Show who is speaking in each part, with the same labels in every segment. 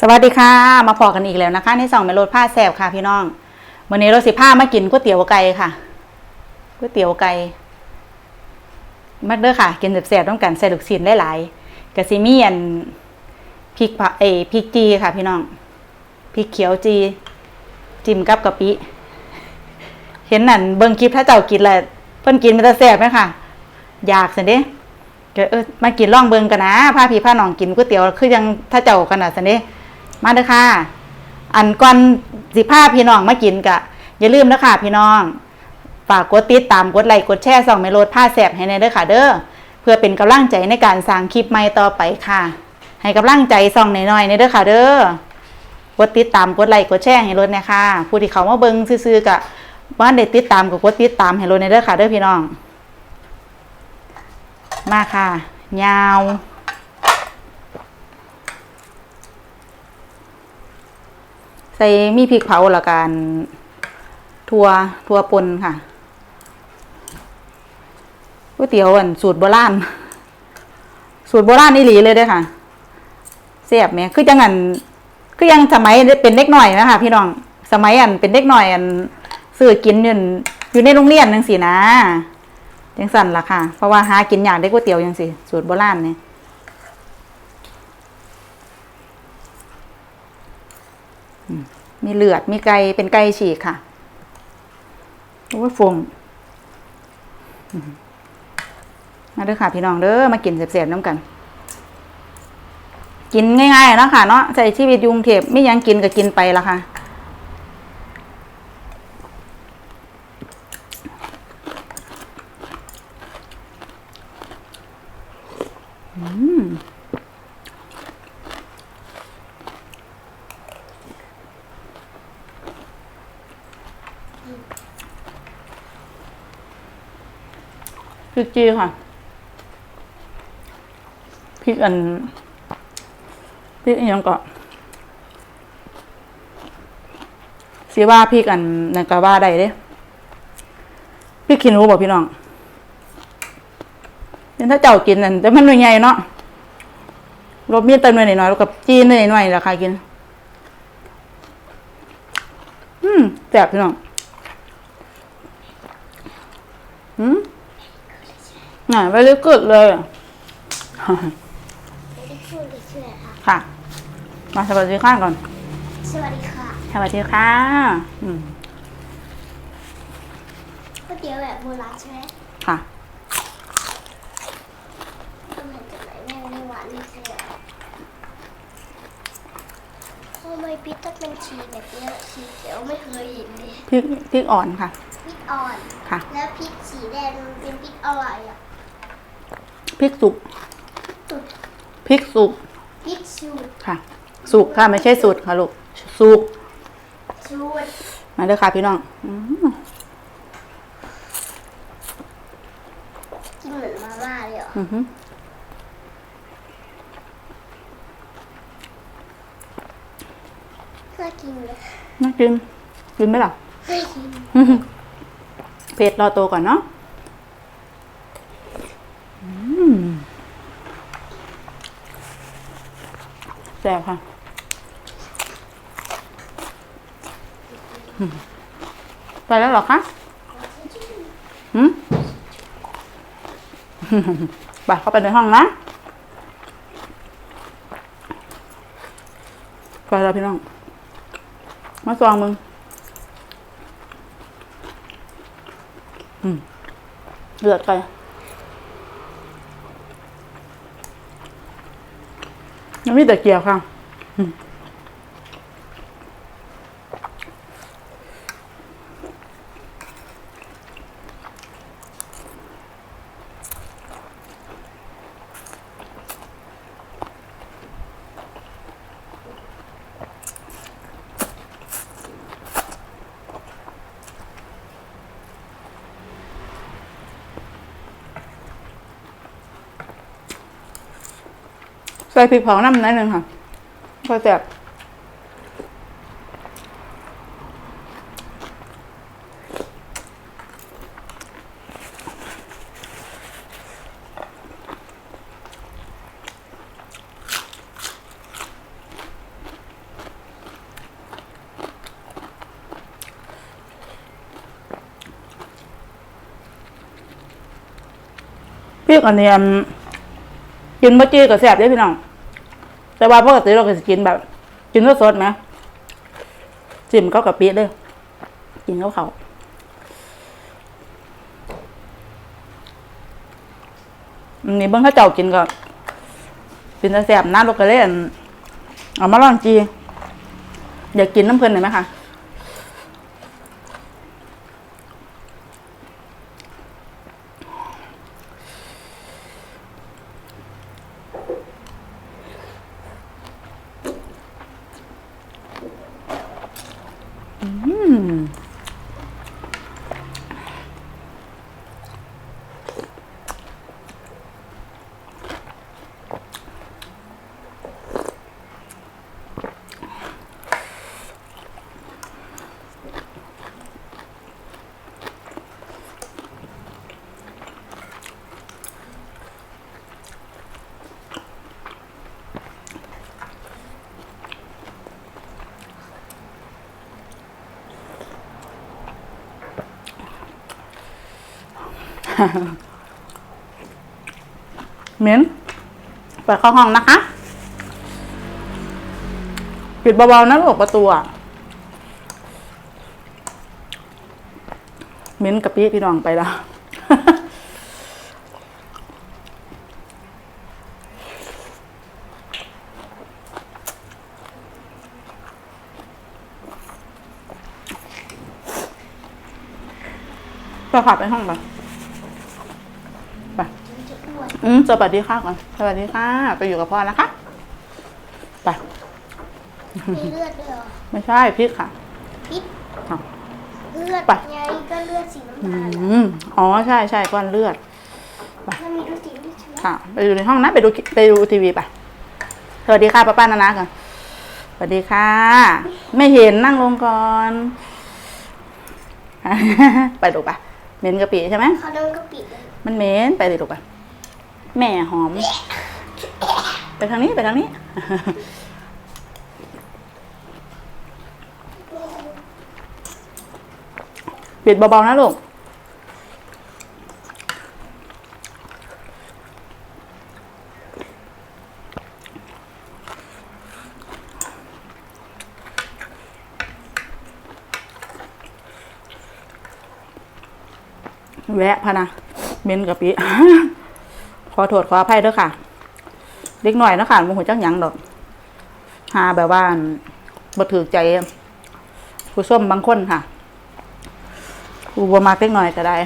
Speaker 1: สวัสดีค่ะ มาพอกันอีกแล้วนะคะ ในสองเมโลดผ้าแสบค่ะพี่น้องวันนี้เราสิผ้ามากินก๋วยเตี๋ยวไก่ค่ะก๋วยเตี๋ยวไก่มาเด้อค่ะ กินแสบๆต้องกันใส่ลูกชิ้นหลายๆกะซิมีอันพริกผักเอพริกจีค่ะ พี่น้องพริกเขียวจี จิ้มกับกะปิเห็นนั่นเบิ่งคลิปถ้าเจ้ากินแล้วเพิ่นกินมันจะแสบไหมค่ะอยากสิเด้ก็เออมากินล่องเบิงกันนะพาพี่พาหนองกินก๋วยเตี๋ยวคือยังถ้าเจ้าขนาดสิเด้ มาเด้อค่ะ อันก่อนสิพาพี่น้องมากินกะ อย่าลืมนะค่ะพี่น้องฝากกดติดตามกดไลค์กดแชร์ส่องเมโลดผ้าแสบให้ในเด้อค่ะ เด้อเพื่อเป็นกำลังใจในการสร้างคลิปใหม่ต่อไปค่ะ ให้กำลังใจส่องหน่อยๆในเด้อค่ะ เด้อกดติดตามกดไลค์กดแชร์ให้รถนี่ยค่ะผู้ที่เขามาเบิ่งซื่อๆกะว่าเด็ดติดตามกับกดติดตามให้รถในเด้อค่ะเด้อพี่น้อง มาค่ะ ยาว ใส่มีพริกเผาละกันทัวทัวปนค่ะก๋วยเตี๋ยวอันสูตรโบราณสูตรโบราณนี่หลีเลยด้อค่ะเสียบไหมคือจังอันคือยังสมัยเป็นเด็กหน่อยนะคะพี่น้องสมัยอันเป็นเด็กหน่อยอันซื้อกินอยู่อยู่ในโรงเรียนจังสินะจังสั่นละค่ะ เพราะว่าหากินอยากได้ก๋วยเตี๋ยวจังสิสูตรโบราณเนี่ย มีเลือด มีไก่เป็นไก่ฉีกค่ะโอ้ฟงมาเด้อค่ะพี่น้องเด้อมากินเสียบๆน้ำกัน กินง่ายๆนะค่ะเนาะใส่ชีวิตยุงเทพไม่ยังกินก็กินไปละค่ะอืม พริกจีค่ะพริกอันพริกอันยังก็สีว่าพริกอันนั่นก็ว่าได้เด้พริกขี้หนูบอกพี่น้องเดี๋ยถ้าเจ้ากินนั่นแต่มันหน่วยใหญ่เนาะรบมีเติมหน่อยหน่อยแล้วกับจีนหน่อยหน่อยราคากิน อืมแซ่บพี่น้องอืม น่ะ very good เลยอะ
Speaker 2: ไม่ได้พูดเลยชื่ออะไรคะ
Speaker 1: ค่ะ มาสวัสดีค่ะก่อน
Speaker 2: สวัสดีค่ะ
Speaker 1: สวัสดีค่ะอืม
Speaker 2: ก๋วยเตี๋ยวแบบโบราณใช่ไหม
Speaker 1: ค่ะ
Speaker 2: ก็เหมือนกับไหนแม่ไม่หวานไม่ใช่เหรอทำไมพริกต้องเป็นชีแบบเนี้ยชีเขียวไม่เคยเห็นเลย
Speaker 1: พริกพริกอ่อนค่ะ
Speaker 2: พริกอ่อน
Speaker 1: ค่ะ
Speaker 2: แล้วพริกสีแดงมันเป็นพริกอะไรอะ
Speaker 1: พริกสุก
Speaker 2: สุด
Speaker 1: พริกสุก
Speaker 2: พริกชูด
Speaker 1: ค่ะ สุกค่ะไม่ใช่สุดค่ะลูกสุก
Speaker 2: ชูด
Speaker 1: มาเด้อค่ะพี่น้องอืม
Speaker 2: กินเหมือนมาม่าเลยเหรอ
Speaker 1: อือหือ
Speaker 2: น่ากินเลย
Speaker 1: น่ากินกินไหมล่ะ
Speaker 2: ไม่กิน
Speaker 1: อื้อหือเผ็ดรอโตก่อนเนาะอืม แซ่บค่ะไปแล้วหรอคะหืมไปเข้าไปในห้องนะไปแล้วพี่น้อง มาซองมึงเลือดไป ยังมีแต่เกียวค่ะ ใส่พริกเผาน้ำนิดนึงค่ะพอแซ่บพริกอันนี้กินมะจีกับแซ่บได้พี่น้อง แต่ว่าปกติเราก็จะกินแบบ กินสดๆไหมจิ้มเข้ากับปีเด้อกินเข้าเขาอันนี้เบิ้งข้าเจ้ากินก็กินแต่แซ่บนะลูกก็เล่นเอามาลองจี อยากกินน้ำเพลินหน่อยไหมคะ Mm-hmm. เหม็นไปเข้าห้องนะคะ ปิดเบาๆนะลูกประตูอะเหม็นกะปิพี่น้องไปแล้วก็ขับไปห้องไปะ
Speaker 2: อ้วน
Speaker 1: อืมสวัสดีค่ะก่อน สวัสดีค่ะ ไปอยู่กับพ่อนะคะ ไป
Speaker 2: มีเลือดด้วยเหรอ
Speaker 1: ไม่ใช่พริกค่ะ
Speaker 2: พิษ
Speaker 1: อ้าว
Speaker 2: เลือด
Speaker 1: ไป
Speaker 2: ไงก็เลือดสีน้ำ
Speaker 1: อื
Speaker 2: ตาล
Speaker 1: มอ๋อ ใช่ใช่ก้อนเลือด
Speaker 2: มันมีดูสีด้วยใช่ไหม
Speaker 1: ค่ะ ไปอยู่ในห้องนะ ไปดูไปดูทีวีไป สวัสดีค่ะป้าป้านานาก่อน สวัสดีค่ะ ไม่เห็นนั่งลงก่อน ไปดูไปเหม็นกะปิใช่ไหม
Speaker 2: เขาโดนกระปิเลย
Speaker 1: มันเหม็นไปเลยลูกไป แม่หอม ไปทางนี้ไปทางนี้ปิดเบาๆนะลูกแวะพะนะเมนกับปี ขอโทษขออภัยด้วยค่ะ เล็กหน่อยนะคะโมโหจังหยังดอกหาแบบว่าบ่ถือใจผู้ส้มบางคนค่ะผู้บวมาเล็กหน่อยก็ได้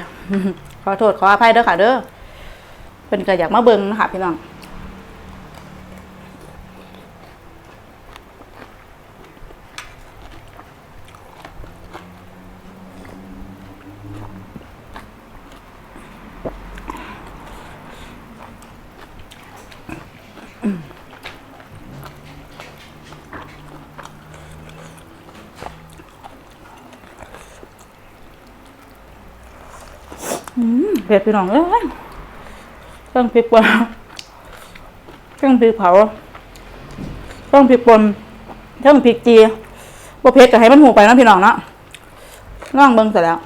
Speaker 1: ขอโทษขออภัยด้วยค่ะ เด้อเป็นก็อยากมาเบิ่งนะคะพี่น้อง อืมเผ็ดพี่น้องเอ้ยเครื่องพริกป่นเครื่องพริกเผาเครื่องพริกป่นเครื่องพริกจีบ่เผ็ดก็ให้มันหูไปนะพี่น้องเนาะล่องเบิ่งเสร็จแล้ว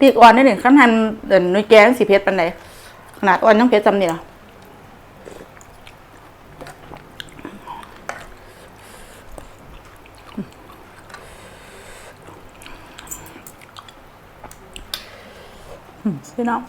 Speaker 1: พริกอ่อนนี่หนี่งขั้นทันเดินนุ้ยแกงสีเพชรปันไหนขนาดอ่อนยังเพชรจำเนี่ล่ พี่น้อง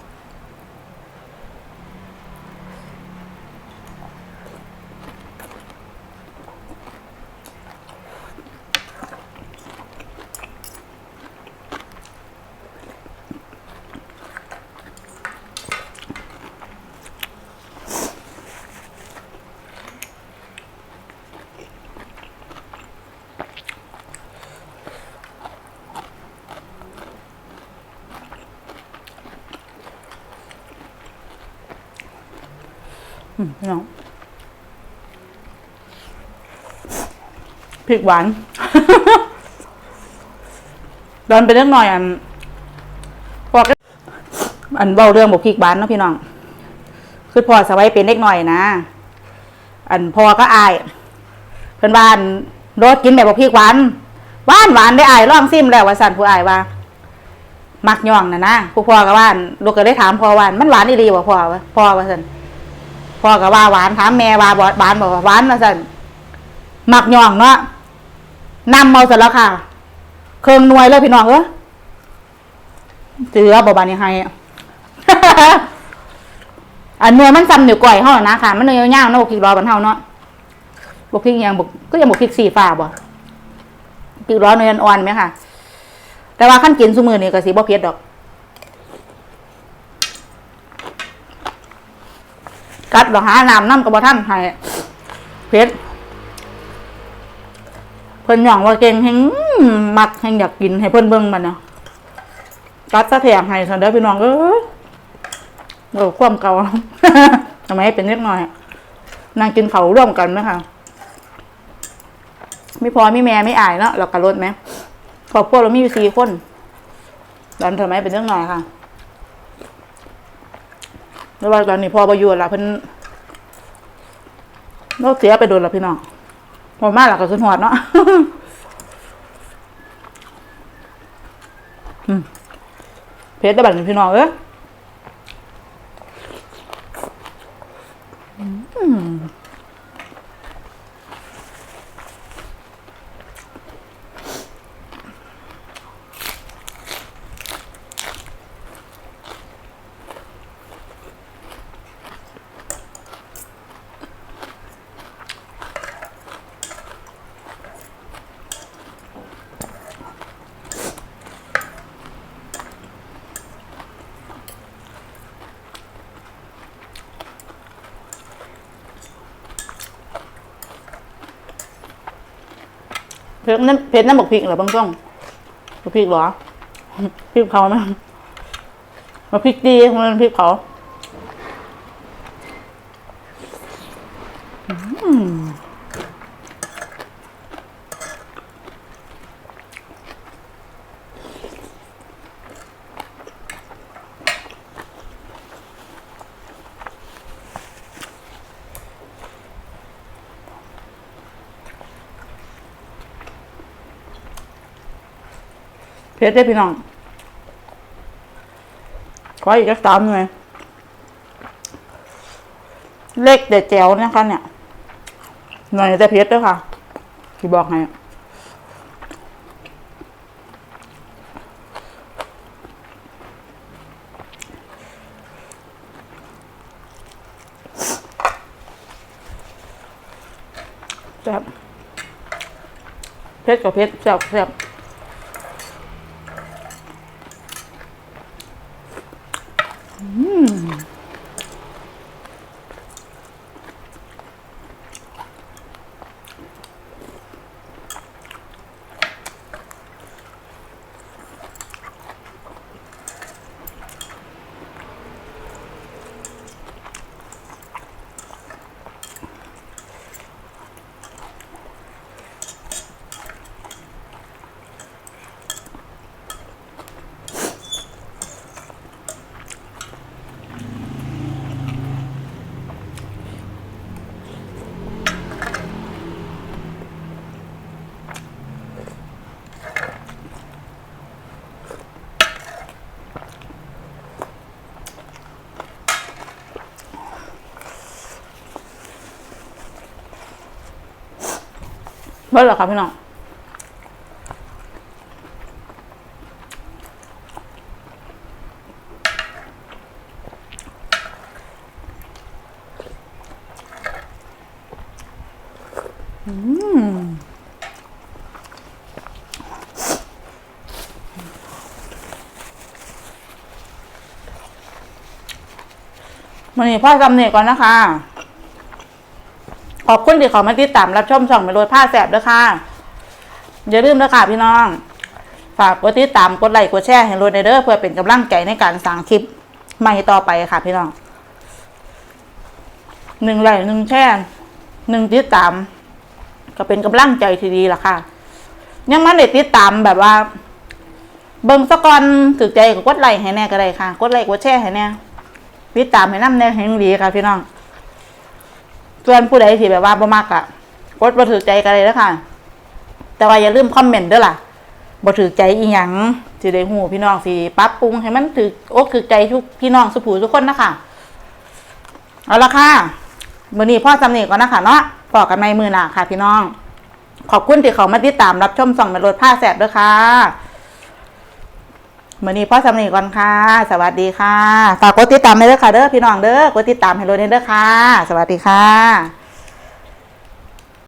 Speaker 1: พี่น้องพริกหวานดอนไปเรื่องหน่อยอันพอกอันเบาเรื่องบอกพริกหวานเนาะพี่น้อง คือพอสไว้เป็นเล็กหน่อยนะ อันพอก็อาย เพื่อนบ้านรถกินแบบบอกพริกหวานหวานหวานได้อายลองซิมแล้วว่าสันผู้อายว่ามักย่องนะนะผู้พ่อก็ว่านลูกก็ได้ถามพ่อว่านมันหวานอีหลีบ่พ่อวะพ่อว่าสัน พ่อก็ว่าหวานถามแม่ว่าบ่หวานบ่หวานว่าสั่นมักย่องเนาะนำเอาเสร็จแล้วค่ะ เครื่องนวยเลยพี่น้องเอ้ยเสือบ่บานนี้ให้อันเนื้อมันซ้ำนิ้วก้อยเฮานะค่ะ มันเนื้อยาวๆเนาะบ่พริกรอบันเฮาเนาะบ่พริกยังบ่ก็ยังบ่พริกสีฟ้าบ่พริกร้อนเนื้ออ่อนๆไหมค่ะ แต่ว่าขั้นกินซุมื้อนี้ก็สิบ่เผ็ดดอก กัดดอกหาน้ำน้ำก็บ่ทันให้เผ็ดเพิ่นหย่องว่าเก่งแฮงมักแฮงอยากกินให้เพิ่นเบิ่งมันเนาะกัดซะแถมให้ซั่นเด้อพี่น้องเอ้ยเออความเก่าทำไมให้เป็นเล็กน้อยนางกินเขาร่วมกันไหมคะไม่พอไม่แม่ไม่อายเนาะเรากระลดไหมครอบครัวเรามีอยู่สี่คนตอนทำไมเป็นเล็กน้อยค่ะ แล้วว่าตอนนี้พอประยุทธ์ละเพิ่นเราเสียไปโดนละพี่น้องพอมาหลักก็ขึ้นหอดเนาะเพชรได้บัตรพี่น้องเอ้ย เพชรนั่นเพชรนั่นบอกพริกเหรอบางช่วงบอกพริกเหรอพริกเผาไหมมาพริกดีมันพริกเผาอืม เพชรได้พี่น้องขออีกสักสามหน่วยเล็กแต่แจ๋วนะคะเนี่ย หน่อยแต่เพชรด้วยค่ะ ที่บอกให้แซ่บเพชรกับเพชรแซ่บแซ่บ เบิดเหรอครับพี่น้องวันนี้พ่อจำเนียก่อนนะคะ อบคุณที่เขอมาติดตามรับชมช่องเมโลดผ้าแสบด้วยค่ะอย่าลืมนะค่ะพี่น้อง ฝากกดติดตามกดไลค์กดแชร์ให้โรดในเด้อเพื่อเป็นกำลังใจในการสร้างคลิปใหม่ต่อไปค่ะพี่น้องหนึ่งไลค์หนึ่งแชร์หนึ่งติดตาม ก็เป็นกำลังใจที่ดีละค่ะ ยังมันได้ติดตามแบบว่าเบิ่งสะกอนถึกใจก็กดไลค์ให้แน่ก็ได้ค่ะ กดไลค์กดแชร์ให้แน่ติดตามให้น้ำแน่ให้ดีค่ะพี่น้อง ส่วนผู้ใดที่แบบว่าบ่มักอะกดบ่ถือใจกันเลยแล้วค่ะแต่ว่าอย่าลืมคอมเมนต์ด้อล่ะบ่ถือใจอีหยังสิได้ฮู้พี่น้องสิปรับปรุงให้มันถืออกถือใจทุกพี่น้องสุผู้ทุกคนนะคะเอาละค่ะมื้อนี้พ่อจำเนีก่อนนะคะเนาะพอกันในมือหนาค่ะพี่น้อง ขอบคุณที่เขามาติดตามรับชมส่องแม่รถผ้าแสบด้วยค่ะ มื่อนี้พ่อสำนีก่อนค่ะ สวัสดีค่ะ ฝากกดติดตามให้เด้อค่ะเด้อพี่น้องเด้อกดติดตามให้รู้เด้อค่ะ สวัสดีค่ะ